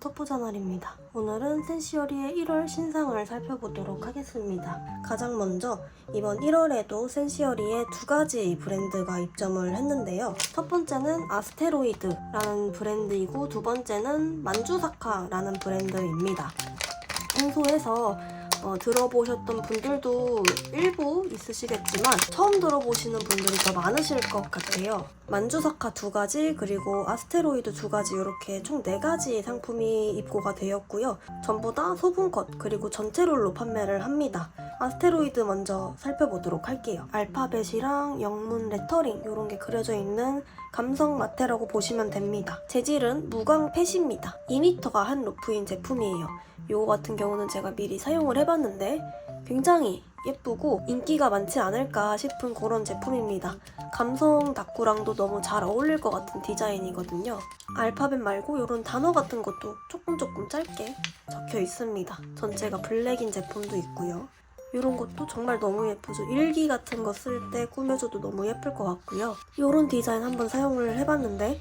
토프저널입니다. 오늘은 센시어리의 1월 신상을 살펴보도록 하겠습니다. 가장 먼저 이번 1월에도 센시어리에 두 가지 브랜드가 입점을 했는데요. 첫 번째는 아스테로이드라는 브랜드이고 두 번째는 만주사카라는 브랜드입니다. 평소에서 어, 들어보셨던 분들도 일부 있으시겠지만 처음 들어보시는 분들이 더 많으실 것 같아요. 만주사카 두 가지 그리고 아스테로이드 두 가지 이렇게 총 네 가지 상품이 입고가 되었고요. 전부 다 소분컷 그리고 전체 롤로 판매를 합니다. 아스테로이드 먼저 살펴보도록 할게요. 알파벳이랑 영문 레터링 이런 게 그려져 있는 감성 마테라고 보시면 됩니다. 재질은 무광 펫입니다. 2m가 한 루프인 제품이에요. 요거 같은 경우는 제가 미리 사용을 해봤는데 굉장히 예쁘고 인기가 많지 않을까 싶은 그런 제품입니다. 감성 다꾸랑도 너무 잘 어울릴 것 같은 디자인이거든요. 알파벳 말고 이런 단어 같은 것도 조금 조금 짧게 적혀 있습니다. 전체가 블랙인 제품도 있고요. 이런 것도 정말 너무 예쁘죠. 일기 같은 거 쓸 때 꾸며줘도 너무 예쁠 것 같고요. 이런 디자인 한번 사용을 해봤는데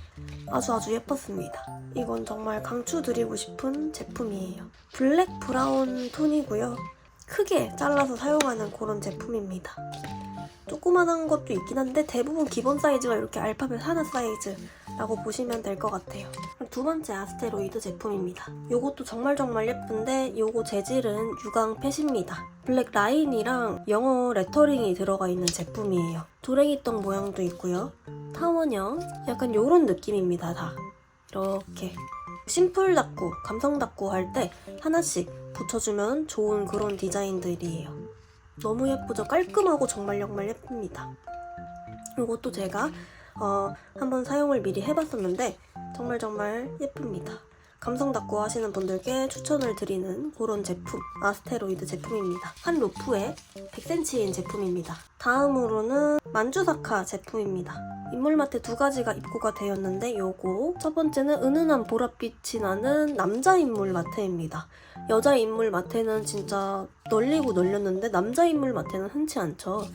아주 아주 예뻤습니다. 이건 정말 강추드리고 싶은 제품이에요. 블랙 브라운 톤이고요. 크게 잘라서 사용하는 그런 제품입니다. 조그만한 것도 있긴 한데 대부분 기본 사이즈가 이렇게 알파벳 하나 사이즈라고 보시면 될 것 같아요. 두 번째 아스테로이드 제품입니다. 요것도 정말 정말 예쁜데 요거 재질은 유광 펫입니다. 블랙 라인이랑 영어 레터링이 들어가 있는 제품이에요. 도랭이떡 모양도 있고요. 타원형 약간 요런 느낌입니다 다. 이렇게 심플 닦고 감성 닦고 할 때 하나씩 붙여주면 좋은 그런 디자인들이에요. 너무 예쁘죠? 깔끔하고 정말 정말 예쁩니다. 이것도 제가 어, 한번 사용을 미리 해봤었는데 정말 정말 예쁩니다. 감성 닦고 하시는 분들께 추천을 드리는 그런 제품, 아스테로이드 제품입니다. 한 루프에 100cm인 제품입니다. 다음으로는 만주사카 제품입니다. 인물마트 두 가지가 입고가 되었는데 요거 첫 번째는 은은한 보랏빛이 나는 남자 인물 마테입니다. 여자 인물 마테는 진짜 널리고 널렸는데 남자 인물 마테는 흔치 않죠.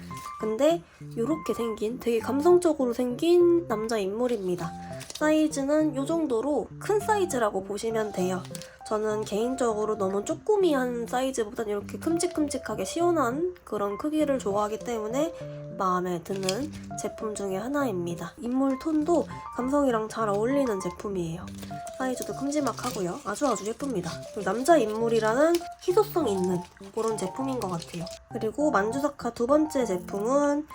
근데 이렇게 생긴 되게 감성적으로 생긴 남자 인물입니다. 사이즈는 이 정도로 큰 사이즈라고 보시면 돼요. 저는 개인적으로 너무 쪼꼬미한 사이즈보단 이렇게 큼직큼직하게 시원한 그런 크기를 좋아하기 때문에 마음에 드는 제품 중에 하나입니다. 인물 톤도 감성이랑 잘 어울리는 제품이에요. 사이즈도 큼지막하고요. 아주 아주 예쁩니다. 남자 인물이라는 희소성 있는 그런 제품인 것 같아요. 그리고 만주사카 두 번째 제품은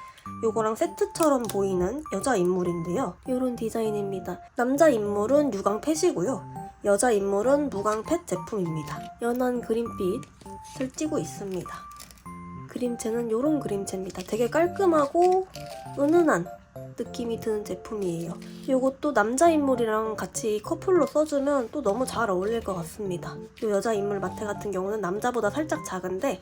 요거랑 세트처럼 보이는 여자 인물인데요. 이런 디자인입니다. 남자 인물은 유광 펫이고요. 여자 인물은 무광 펫 제품입니다. 연한 그린빛을 띠고 있습니다. 그림체는 이런 그림체입니다. 되게 깔끔하고 은은한 느낌이 드는 제품이에요. 이것도 남자 인물이랑 같이 커플로 써주면 또 너무 잘 어울릴 것 같습니다. 이 여자 인물 마테 같은 경우는 남자보다 살짝 작은데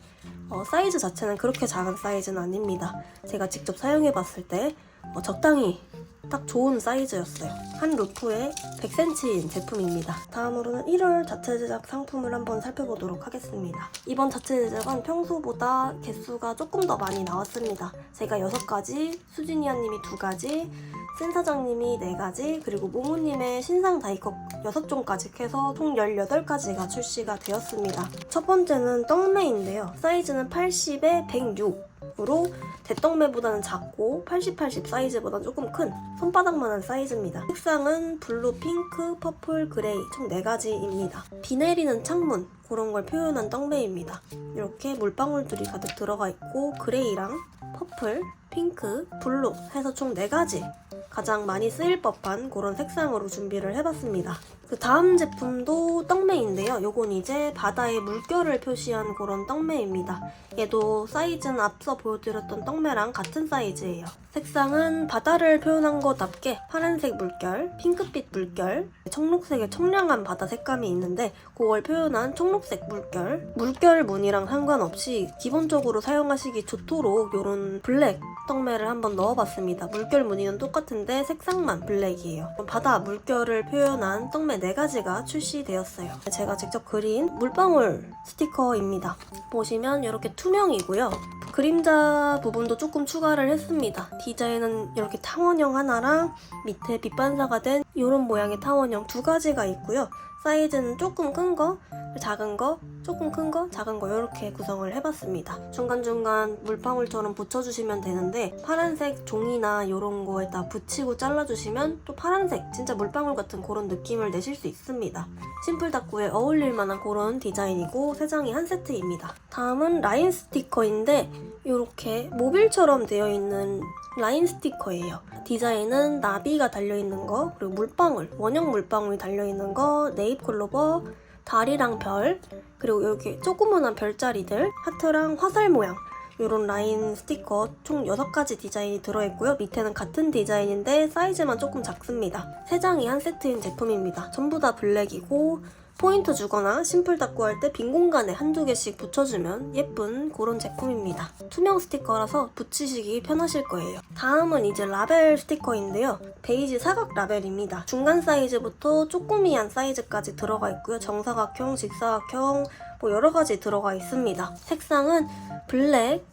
어, 사이즈 자체는 그렇게 작은 사이즈는 아닙니다. 제가 직접 사용해봤을 때 어, 적당히 딱 좋은 사이즈였어요. 한 루프에 100cm인 제품입니다. 다음으로는 1월 자체 제작 상품을 한번 살펴보도록 하겠습니다. 이번 자체 제작은 평소보다 개수가 조금 더 많이 나왔습니다. 제가 6가지, 수진이아님이 2가지, 센 사장님이 4가지, 그리고 모모님의 신상 다이컵 6종까지 해서 총 18가지가 출시가 되었습니다. 첫 번째는 떡메인데요. 사이즈는 80에 106. 으로 대떡매보다는 작고 80, 80 사이즈보다 조금 큰 손바닥만한 사이즈입니다. 색상은 블루, 핑크, 퍼플, 그레이 총 4가지입니다. 비 내리는 창문 그런 걸 표현한 떡매입니다. 이렇게 물방울들이 가득 들어가 있고 그레이랑 퍼플, 핑크, 블루 해서 총 4가지 가장 많이 쓰일 법한 그런 색상으로 준비를 해봤습니다. 그 다음 제품도 떡매인데요. 요건 이제 바다의 물결을 표시한 그런 떡매입니다. 얘도 사이즈는 앞서 보여드렸던 떡매랑 같은 사이즈예요. 색상은 바다를 표현한 것답게 파란색 물결, 핑크빛 물결, 청록색의 청량한 바다 색감이 있는데 그걸 표현한 청록색 물결, 물결 무늬랑 상관없이 기본적으로 사용하시기 좋도록 이런 블랙 떡매를 한번 넣어봤습니다. 물결 무늬는 똑같은데 색상만 블랙이에요. 바다 물결을 표현한 떡매 4가지가 출시되었어요. 제가 직접 그린 물방울 스티커입니다. 보시면 이렇게 투명이고요. 그림자 부분도 조금 추가를 했습니다. 디자인은 이렇게 타원형 하나랑 밑에 빛 반사가 된 이런 모양의 타원형 두 가지가 있고요. 사이즈는 조금 큰 거, 작은 거, 조금 큰 거, 작은 거 이렇게 구성을 해봤습니다. 중간중간 물방울처럼 붙여주시면 되는데 파란색 종이나 이런 거에다 붙이고 잘라주시면 또 파란색 진짜 물방울 같은 그런 느낌을 내실 수 있습니다. 심플 다꾸에 어울릴 만한 그런 디자인이고 세 장이 한 세트입니다. 다음은 라인 스티커인데 이렇게 모빌처럼 되어 있는 라인 스티커예요. 디자인은 나비가 달려있는 거, 그리고 물방울, 원형 물방울이 달려있는 거, 네잎 클로버, 달이랑 별, 그리고 이렇게 조그만한 별자리들, 하트랑 화살 모양, 이런 라인 스티커 총 6가지 디자인이 들어있고요. 밑에는 같은 디자인인데 사이즈만 조금 작습니다. 3장이 한 세트인 제품입니다. 전부 다 블랙이고 포인트 주거나 심플 닦고 할 때 빈 공간에 한두 개씩 붙여주면 예쁜 그런 제품입니다. 투명 스티커라서 붙이시기 편하실 거예요. 다음은 이제 라벨 스티커인데요. 베이지 사각 라벨입니다. 중간 사이즈부터 쪼꼬미한 사이즈까지 들어가 있고요. 정사각형, 직사각형 뭐 여러 가지 들어가 있습니다. 색상은 블랙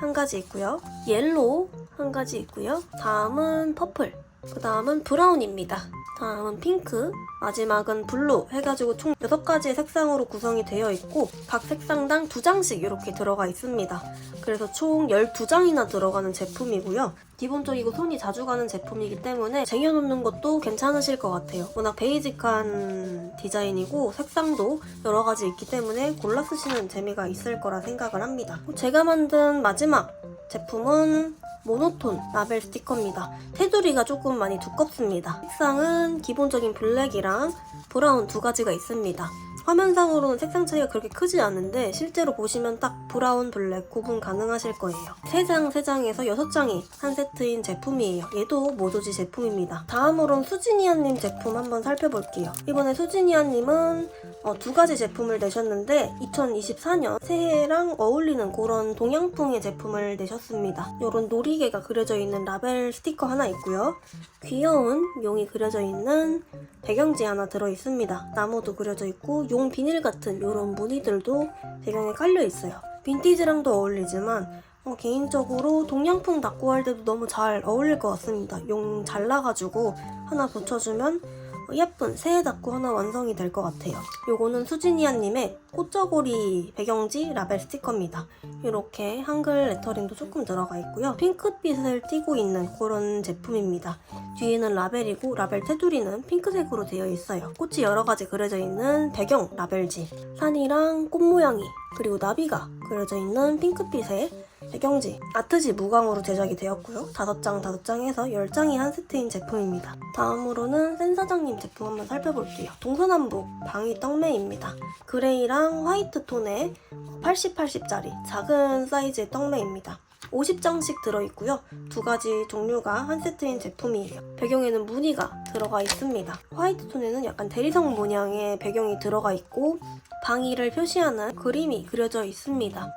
한 가지 있고요. 옐로우 한 가지 있고요. 다음은 퍼플, 그 다음은 브라운입니다. 다음은 핑크, 마지막은 블루 해가지고 총 6가지의 색상으로 구성이 되어 있고 각 색상당 2장씩 이렇게 들어가 있습니다. 그래서 총 12장이나 들어가는 제품이고요. 기본적이고 손이 자주 가는 제품이기 때문에 쟁여놓는 것도 괜찮으실 것 같아요. 워낙 베이직한 디자인이고 색상도 여러 가지 있기 때문에 골라 쓰시는 재미가 있을 거라 생각을 합니다. 제가 만든 마지막 제품은 모노톤 라벨 스티커입니다. 테두리가 조금 많이 두껍습니다. 색상은 기본적인 블랙이랑 브라운 두 가지가 있습니다. 화면상으로는 색상 차이가 그렇게 크지 않은데 실제로 보시면 딱 브라운, 블랙 구분 가능하실 거예요. 3장, 3장에서 6장이 한 세트인 제품이에요. 얘도 모조지 제품입니다. 다음으론 수지니아님 제품 한번 살펴볼게요. 이번에 수지니아님은 어, 두 가지 제품을 내셨는데 2024년 새해랑 어울리는 그런 동양풍의 제품을 내셨습니다. 이런 놀이개가 그려져 있는 라벨 스티커 하나 있고요. 귀여운 용이 그려져 있는 배경지 하나 들어 있습니다. 나무도 그려져 있고 용 비닐 같은 이런 무늬들도 배경에 깔려 있어요. 빈티지랑도 어울리지만 어, 개인적으로 동양풍 닦고 할 때도 너무 잘 어울릴 것 같습니다. 용 잘라가지고 하나 붙여주면 어, 예쁜 새해 닦고 하나 완성이 될 것 같아요. 요거는 수지니아님의 꽃저고리 배경지 라벨 스티커입니다. 이렇게 한글 레터링도 조금 들어가 있고요. 핑크빛을 띠고 있는 그런 제품입니다. 뒤에는 라벨이고 라벨 테두리는 핑크색으로 되어 있어요. 꽃이 여러 가지 그려져 있는 배경 라벨지. 산이랑 꽃 모양이 그리고 나비가 그려져 있는 핑크빛의 배경지. 아트지 무광으로 제작이 되었고요. 5장 5장에서 10장이 한 세트인 제품입니다. 다음으로는 센 사장님 제품 한번 살펴볼게요. 동서남북 방위 떡매입니다. 그레이랑 화이트 톤의 80, 80짜리 작은 사이즈의 떡매입니다. 50장씩 들어있고요. 두 가지 종류가 한 세트인 제품이에요. 배경에는 무늬가 들어가 있습니다. 화이트 톤에는 약간 대리석 모양의 배경이 들어가 있고 방위를 표시하는 그림이 그려져 있습니다.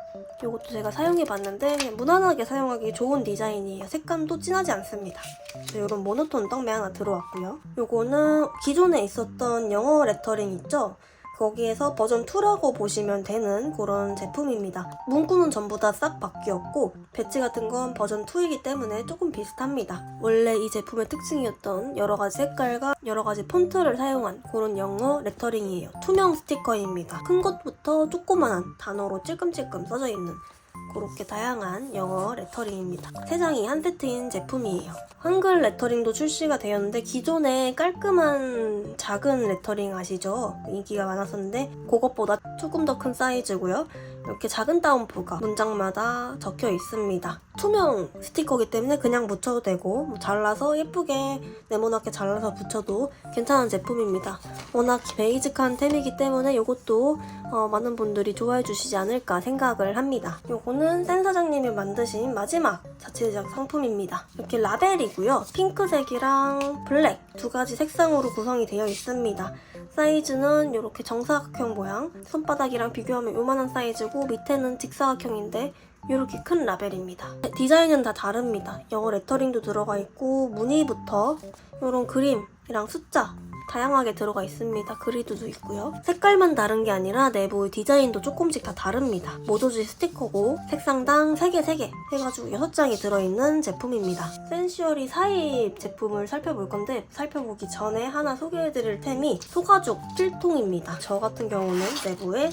이것도 제가 사용해 봤는데 그냥 무난하게 사용하기 좋은 디자인이에요. 색감도 진하지 않습니다. 이런 모노톤 떡매 하나 들어왔고요. 요거는 기존에 있었던 영어 레터링 있죠? 거기에서 버전 2라고 보시면 되는 그런 제품입니다. 문구는 전부 다 싹 바뀌었고 배지 같은 건 버전 2이기 때문에 조금 비슷합니다. 원래 이 제품의 특징이었던 여러 가지 색깔과 여러 가지 폰트를 사용한 그런 영어 레터링이에요. 투명 스티커입니다. 큰 것부터 조그만한 단어로 찔끔찔끔 써져 있는 그렇게 다양한 영어 레터링입니다. 세 장이 한 세트인 제품이에요. 한글 레터링도 출시가 되었는데 기존에 깔끔한 작은 레터링 아시죠? 인기가 많았었는데 그것보다 조금 더 큰 사이즈고요. 이렇게 작은 따옴표가 문장마다 적혀 있습니다. 투명 스티커기 때문에 그냥 붙여도 되고 뭐 잘라서 예쁘게 네모나게 잘라서 붙여도 괜찮은 제품입니다. 워낙 베이직한 템이기 때문에 이것도 어, 많은 분들이 좋아해 주시지 않을까 생각을 합니다. 요거는 센 사장님이 만드신 마지막 자체 제작 상품입니다. 이렇게 라벨이고요. 핑크색이랑 블랙 두 가지 색상으로 구성이 되어 있습니다. 사이즈는 이렇게 정사각형 모양, 손바닥이랑 비교하면 요만한 사이즈고 밑에는 직사각형인데 이렇게 큰 라벨입니다. 디자인은 다 다릅니다. 영어 레터링도 들어가 있고 무늬부터 이런 그림이랑 숫자 다양하게 들어가 있습니다. 그리드도 있고요. 색깔만 다른 게 아니라 내부 디자인도 조금씩 다 다릅니다. 모조지 스티커고 색상당 3개 3개 해가지고 6장이 들어있는 제품입니다. 센슈얼이 사입 제품을 살펴볼 건데 살펴보기 전에 하나 소개해드릴 템이 소가죽 필통입니다. 저 같은 경우는 내부에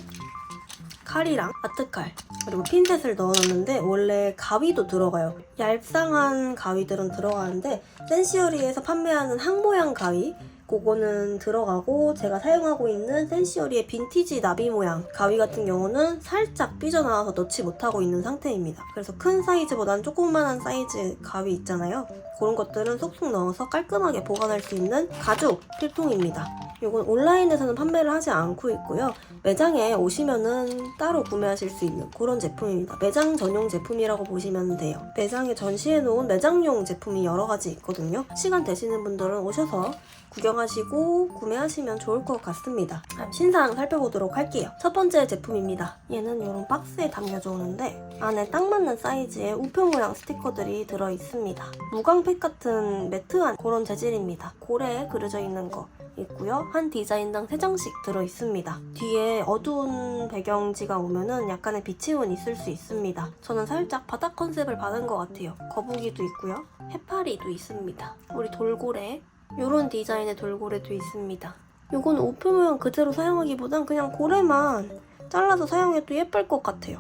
칼이랑 아트칼 그리고 핀셋을 넣어놨는데 원래 가위도 들어가요. 얄쌍한 가위들은 들어가는데 센시어리에서 판매하는 항모양 가위 그거는 들어가고 제가 사용하고 있는 센시어리의 빈티지 나비 모양 가위 같은 경우는 살짝 삐져나와서 넣지 못하고 있는 상태입니다. 그래서 큰 사이즈보다는 조그만한 사이즈 가위 있잖아요. 그런 것들은 쏙쏙 넣어서 깔끔하게 보관할 수 있는 가죽 필통입니다. 이건 온라인에서는 판매를 하지 않고 있고요. 매장에 오시면은 따로 구매하실 수 있는 그런 제품입니다. 매장 전용 제품이라고 보시면 돼요. 매장에 전시해 놓은 매장용 제품이 여러 가지 있거든요. 시간 되시는 분들은 오셔서 구경하시고 구매하시면 좋을 것 같습니다. 그럼 신상 살펴보도록 할게요. 첫 번째 제품입니다. 얘는 이런 박스에 담겨져 오는데 안에 딱 맞는 사이즈의 우표 모양 스티커들이 들어 있습니다. 무광팩 같은 매트한 그런 재질입니다. 고래에 그려져 있는 거 있고요. 한 디자인당 3장씩 들어 있습니다. 뒤에 어두운 배경지가 오면은 약간의 비침은 있을 수 있습니다. 저는 살짝 바닥 컨셉을 받은 것 같아요. 거북이도 있고요. 해파리도 있습니다. 우리 돌고래 이런 디자인의 돌고래도 있습니다. 요건 우표 모양 그대로 사용하기보단 그냥 고래만 잘라서 사용해도 예쁠 것 같아요.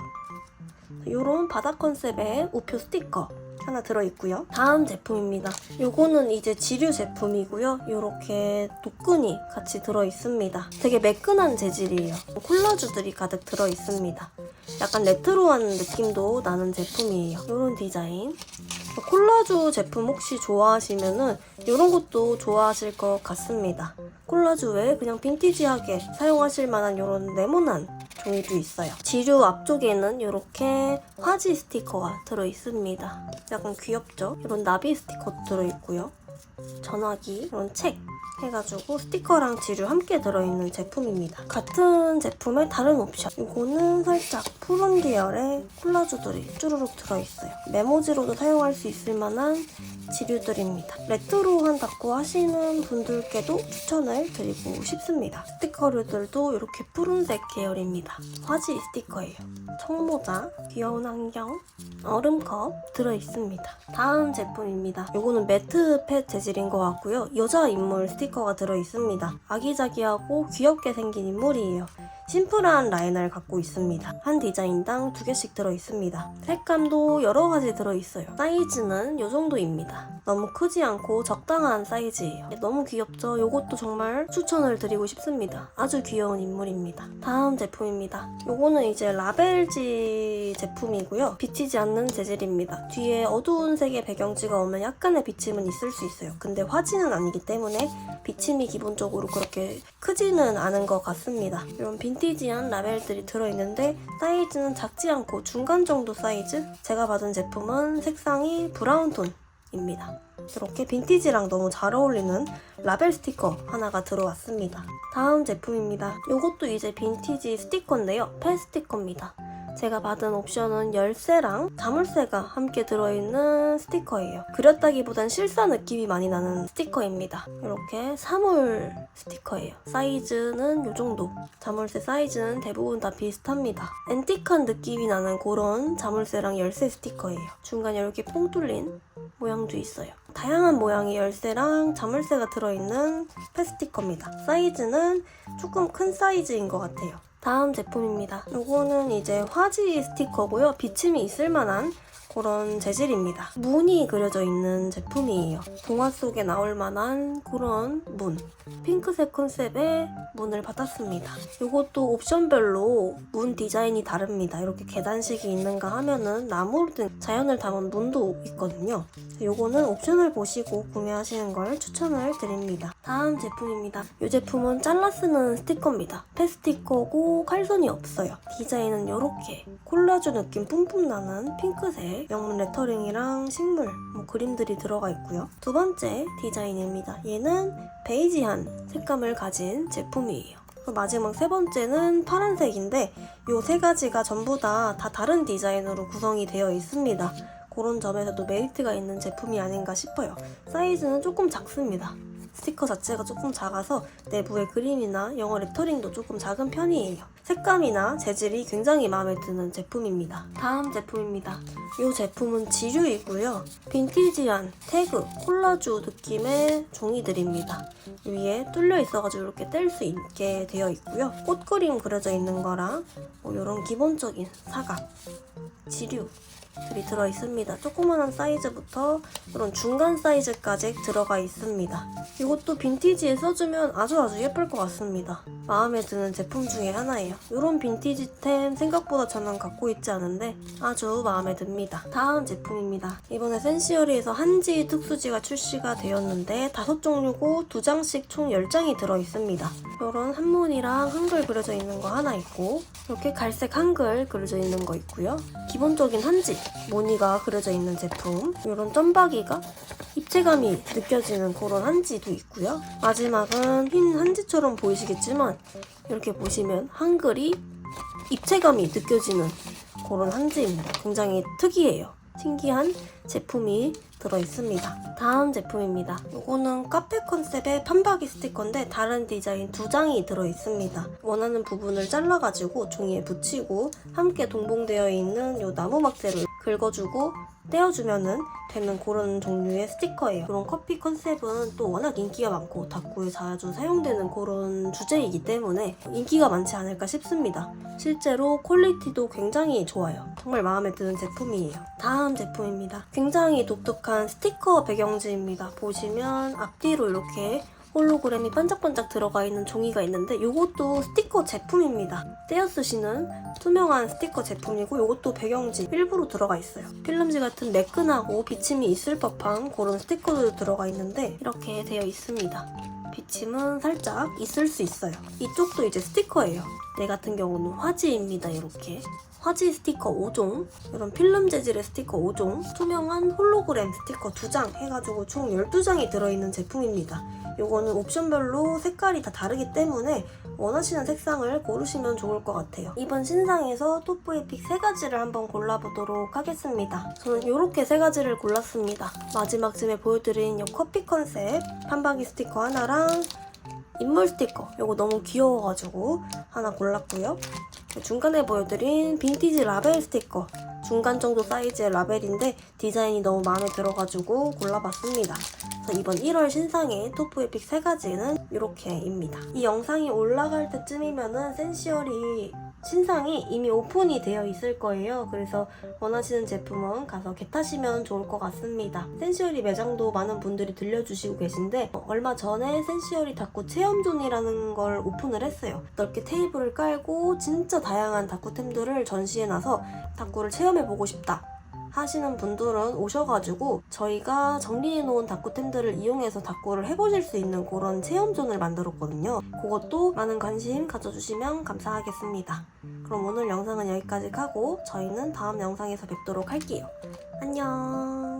요런 바닥 컨셉의 우표 스티커 하나 들어있고요. 다음 제품입니다. 요거는 이제 지류 제품이고요. 요렇게 도끈이 같이 들어있습니다. 되게 매끈한 재질이에요. 콜라주들이 가득 들어있습니다. 약간 레트로한 느낌도 나는 제품이에요. 요런 디자인. 콜라주 제품 혹시 좋아하시면은 이런 것도 좋아하실 것 같습니다. 콜라주 외에 그냥 빈티지하게 사용하실 만한 이런 네모난 종이도 있어요. 지류 앞쪽에는 이렇게 화지 스티커가 들어있습니다. 약간 귀엽죠? 이런 나비 스티커도 들어있고요. 전화기, 이런 책 해가지고 스티커랑 지류 함께 들어있는 제품입니다. 같은 제품의 다른 옵션. 이거는 살짝 푸른 계열의 콜라주들이 쭈루룩 들어있어요. 메모지로도 사용할 수 있을 만한 지류들입니다. 레트로한다고 하시는 분들께도 추천을 드리고 싶습니다. 스티커류들도 이렇게 푸른색 계열입니다. 화지 스티커예요. 청모자, 귀여운 안경, 얼음컵 들어있습니다. 다음 제품입니다. 이거는 매트 펫 재질인 것 같고요. 여자 인물 스티커가 들어있습니다. 아기자기하고 귀엽게 생긴 인물이에요. 심플한 라인을 갖고 있습니다. 한 디자인당 두 개씩 들어있습니다. 색감도 여러 가지 들어있어요. 사이즈는 이 정도입니다. 너무 크지 않고 적당한 사이즈예요. 너무 귀엽죠? 이것도 정말 추천을 드리고 싶습니다. 아주 귀여운 인물입니다. 다음 제품입니다. 이거는 이제 라벨지 제품이고요. 비치지 않는 재질입니다. 뒤에 어두운 색의 배경지가 오면 약간의 비침은 있을 수 있어요. 근데 화지는 아니기 때문에 비침이 기본적으로 그렇게 크지는 않은 것 같습니다. 이런 빈 티지한 라벨들이 들어있는데 사이즈는 작지 않고 중간 정도 사이즈? 제가 받은 제품은 색상이 브라운 톤입니다. 이렇게 빈티지랑 너무 잘 어울리는 라벨 스티커 하나가 들어왔습니다. 다음 제품입니다. 이것도 이제 빈티지 스티커인데요. 펜 스티커입니다. 제가 받은 옵션은 열쇠랑 자물쇠가 함께 들어있는 스티커예요. 그렸다기보단 실사 느낌이 많이 나는 스티커입니다. 이렇게 사물 스티커예요. 사이즈는 이 정도. 자물쇠 사이즈는 대부분 다 비슷합니다. 앤틱한 느낌이 나는 그런 자물쇠랑 열쇠 스티커예요. 중간에 이렇게 뽕 뚫린 모양도 있어요. 다양한 모양의 열쇠랑 자물쇠가 들어있는 패스티커입니다. 사이즈는 조금 큰 사이즈인 것 같아요. 다음 제품입니다. 이거는 이제 화지 스티커고요. 비침이 있을 만한 그런 재질입니다. 문이 그려져 있는 제품이에요. 동화 속에 나올 만한 그런 문. 핑크색 컨셉의 문을 받았습니다. 이것도 옵션별로 문 디자인이 다릅니다. 이렇게 계단식이 있는가 하면은 나무 등 자연을 담은 문도 있거든요. 이거는 옵션을 보시고 구매하시는 걸 추천을 드립니다. 다음 제품입니다. 이 제품은 잘라 쓰는 스티커입니다. 패스티커고 칼선이 없어요. 디자인은 이렇게 콜라주 느낌 뿜뿜 나는 핑크색 영문 레터링이랑 식물 뭐 그림들이 들어가 있고요. 두 번째 디자인입니다. 얘는 베이지한 색감을 가진 제품이에요. 마지막 세 번째는 파란색인데 이 세 가지가 전부 다, 다 다른 디자인으로 구성이 되어 있습니다. 그런 점에서도 메리트가 있는 제품이 아닌가 싶어요. 사이즈는 조금 작습니다. 스티커 자체가 조금 작아서 내부의 그림이나 영어 레터링도 조금 작은 편이에요. 색감이나 재질이 굉장히 마음에 드는 제품입니다. 다음 제품입니다. 이 제품은 지류이고요. 빈티지한 태그, 콜라주 느낌의 종이들입니다. 위에 뚫려 있어가지고 이렇게 뗄 수 있게 되어 있고요. 꽃 그림 그려져 있는 거랑 뭐 이런 기본적인 사각, 지류 들이 들어 있습니다. 조그만한 사이즈부터 이런 중간 사이즈까지 들어가 있습니다. 이것도 빈티지에 써주면 아주 아주 예쁠 것 같습니다. 마음에 드는 제품 중에 하나예요. 이런 빈티지템 생각보다 저는 갖고 있지 않은데 아주 마음에 듭니다. 다음 제품입니다. 이번에 센시어리에서 한지 특수지가 출시가 되었는데 다섯 종류고 두 장씩 총 10장이 들어 있습니다. 이런 한문이랑 한글 그려져 있는 거 하나 있고 이렇게 갈색 한글 그려져 있는 거 있고요. 기본적인 한지 무늬가 그려져 있는 제품 이런 점박이가 입체감이 느껴지는 그런 한지도 있고요. 마지막은 흰 한지처럼 보이시겠지만 이렇게 보시면 한글이 입체감이 느껴지는 그런 한지입니다. 굉장히 특이해요. 신기한 제품이 들어 있습니다. 다음 제품입니다. 이거는 카페 컨셉의 판박이 스티커인데 다른 디자인 두 장이 들어 있습니다. 원하는 부분을 잘라가지고 종이에 붙이고 함께 동봉되어 있는 이 나무 막대를 긁어주고 떼어주면은 되는 그런 종류의 스티커예요. 그런 커피 컨셉은 또 워낙 인기가 많고 다꾸에 자주 사용되는 그런 주제이기 때문에 인기가 많지 않을까 싶습니다. 실제로 퀄리티도 굉장히 좋아요. 정말 마음에 드는 제품이에요. 다음 제품입니다. 굉장히 독특한 스티커 배경지입니다. 보시면 앞뒤로 이렇게 홀로그램이 반짝반짝 들어가 있는 종이가 있는데 이것도 스티커 제품입니다. 떼어 쓰시는 투명한 스티커 제품이고 이것도 배경지 일부러 들어가 있어요. 필름지 같은 매끈하고 비침이 있을 법한 그런 스티커도 들어가 있는데 이렇게 되어 있습니다. 비침은 살짝 있을 수 있어요. 이쪽도 이제 스티커예요. 내 같은 경우는 화지입니다. 이렇게. 화지 스티커 5종, 이런 필름 재질의 스티커 5종, 투명한 홀로그램 스티커 2장 해가지고 총 12장이 들어있는 제품입니다. 요거는 옵션별로 색깔이 다 다르기 때문에 원하시는 색상을 고르시면 좋을 것 같아요. 이번 신상에서 토프 에픽 세 가지를 한번 골라보도록 하겠습니다. 저는 이렇게 세 가지를 골랐습니다. 마지막쯤에 보여드린 이 커피 컨셉 판박이 스티커 하나랑 인물 스티커 요거 너무 귀여워가지고 하나 골랐고요. 중간에 보여드린 빈티지 라벨 스티커 중간 정도 사이즈의 라벨인데 디자인이 너무 마음에 들어가지고 골라봤습니다. 이번 1월 신상의 토프 에픽 세 가지는 이렇게입니다. 이 영상이 올라갈 때쯤이면은 센시얼이 신상이 이미 오픈이 되어 있을 거예요. 그래서 원하시는 제품은 가서 겟하시면 좋을 것 같습니다. 센시얼이 매장도 많은 분들이 들려주시고 계신데 어, 얼마 전에 센시얼이 닫고 체험존이라는 걸 오픈을 했어요. 넓게 테이블을 깔고 진짜 다양한 다꾸템들을 전시해놔서 다꾸를 체험해보고 싶다. 하시는 분들은 오셔가지고 저희가 정리해놓은 다꾸템들을 이용해서 다꾸를 해보실 수 있는 그런 체험존을 만들었거든요. 그것도 많은 관심 가져주시면 감사하겠습니다. 그럼 오늘 영상은 여기까지 하고 저희는 다음 영상에서 뵙도록 할게요. 안녕.